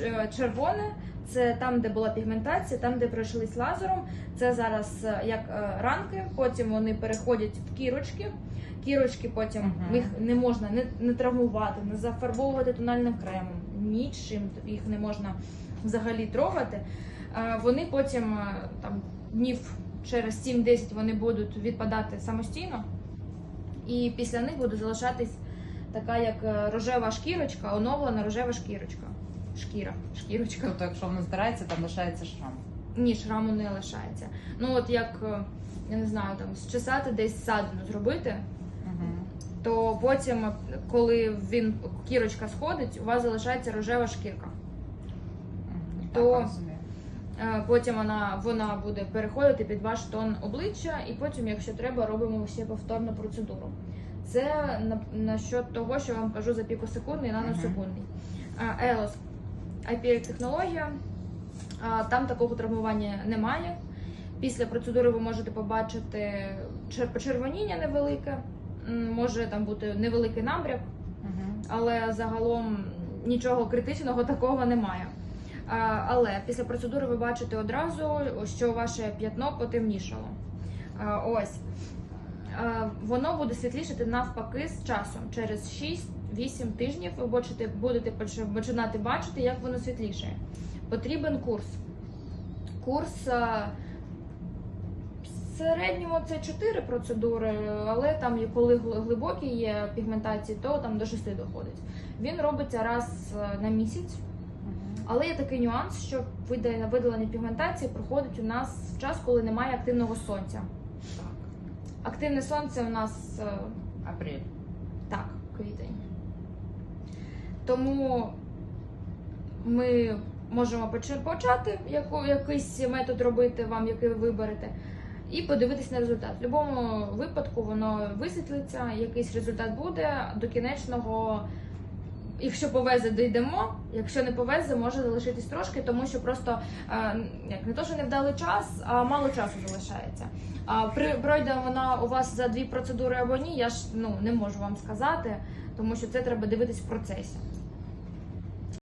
Е, Червоне це там, де була пігментація, там, де пройшлись лазером. Це зараз е, як е, ранки, потім вони переходять в кірочки. Кірочки потім Мгм. їх не можна не, не травмувати, не зафарбовувати тональним кремом. Нічим їх не можна взагалі трогати. Вони потім там днів через 7-10 вони будуть відпадати самостійно, і після них буде залишатись така як рожева шкірочка, оновлена рожева шкірочка. Шкіра, шкірочка. Тобто, якщо воно збирається, там лишається шрам. Ні, шраму не лишається. Ну от як е, я не знаю, там зчесати десь садину зробити, Угу. то потім, е, коли він кірочка сходить, у вас залишається рожева шкірка. То- Так. Е, Потім вона, вона буде переходити під ваш тон обличчя, і потім, якщо треба, робимо ще повторну процедуру. Це на, на що того, що я вам кажу за пікосекундний і наносекундний. А, Елос IPL технологія. Там такого травмування немає. Після процедури ви можете побачити почервоніння невелике, може там бути невеликий набряк, але загалом нічого критичного такого немає. Але після процедури ви бачите одразу, що ваше п'ятно потемнішало. Ось. А, Воно буде світлішати навпаки з часом. Через 6-8 тижнів ви будете, будете починати бачити, як воно світлішає. Потрібен курс. Курс в середньому це 4 процедури, але там, коли глибокі є пігментації, то там до 6 доходить. Він робиться раз е, на місяць. Але є такий нюанс, що вида- видалення пігментації проходить у нас в час, коли немає активного сонця. Активне сонце у нас е, Апрель. так, квітень. Тому ми можемо почати якийсь метод робити вам, який ви виберете, і подивитись на результат. В будь-якому випадку воно висвітлиться, якийсь результат буде до кінечного. Якщо повезе, дійдемо. Якщо не повезе, може залишитись трошки, тому що просто е, як не то, що не вдали час, а мало часу залишається. А при пройде вона у вас за дві процедури або ні, я ж ну не можу вам сказати, тому що це треба дивитись в процесі.